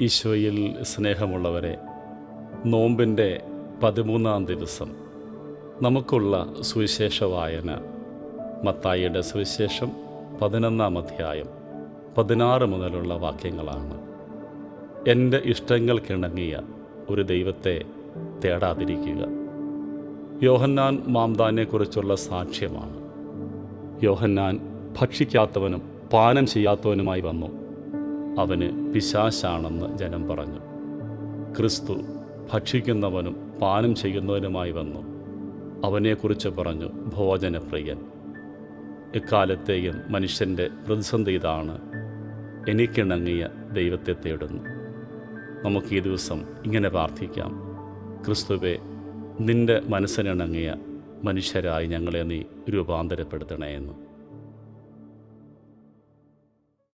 ഈശോയിൽ സ്നേഹമുള്ളവരെ നോമ്പിന്റെ പതിമൂന്നാം ദിവസം നമുക്കുള്ള സുവിശേഷ വായന മത്തായിയുടെ സുവിശേഷം പതിനൊന്നാം അധ്യായം പതിനാറ് മുതലുള്ള വാക്യങ്ങളാണ്. എന്റെ ഇഷ്ടങ്ങൾക്കിണങ്ങിയ ഒരു ദൈവത്തെ തേടാതിരിക്കുക. യോഹന്നാൻ മാംദാനെക്കുറിച്ചുള്ള സാക്ഷ്യമാണ്. യോഹന്നാൻ ഭക്ഷിക്കാത്തവനും പാനം ചെയ്യാത്തവനുമായി വന്നു. അവന് പിശാശാണെന്ന് ജനം പറഞ്ഞു. ക്രിസ്തു ഭക്ഷിക്കുന്നവനും പാനം ചെയ്യുന്നവനുമായി വന്നു. അവനെക്കുറിച്ച് പറഞ്ഞു ഭോജനപ്രിയൻ എക്കാലത്തെയും മനുഷ്യന്റെ പ്രതിസന്ധി ഇതാണ്. എനിക്കിണങ്ങിയ ദൈവത്തെ തേടുന്നു. നമുക്ക് ഈ ദിവസം ഇങ്ങനെ പ്രാർത്ഥിക്കാം. ക്രിസ്തുവെ നിന്റെ മനസ്സിനിണങ്ങിയ മനുഷ്യരായി ഞങ്ങളെ നീ രൂപാന്തരപ്പെടുത്തണേ എന്ന്.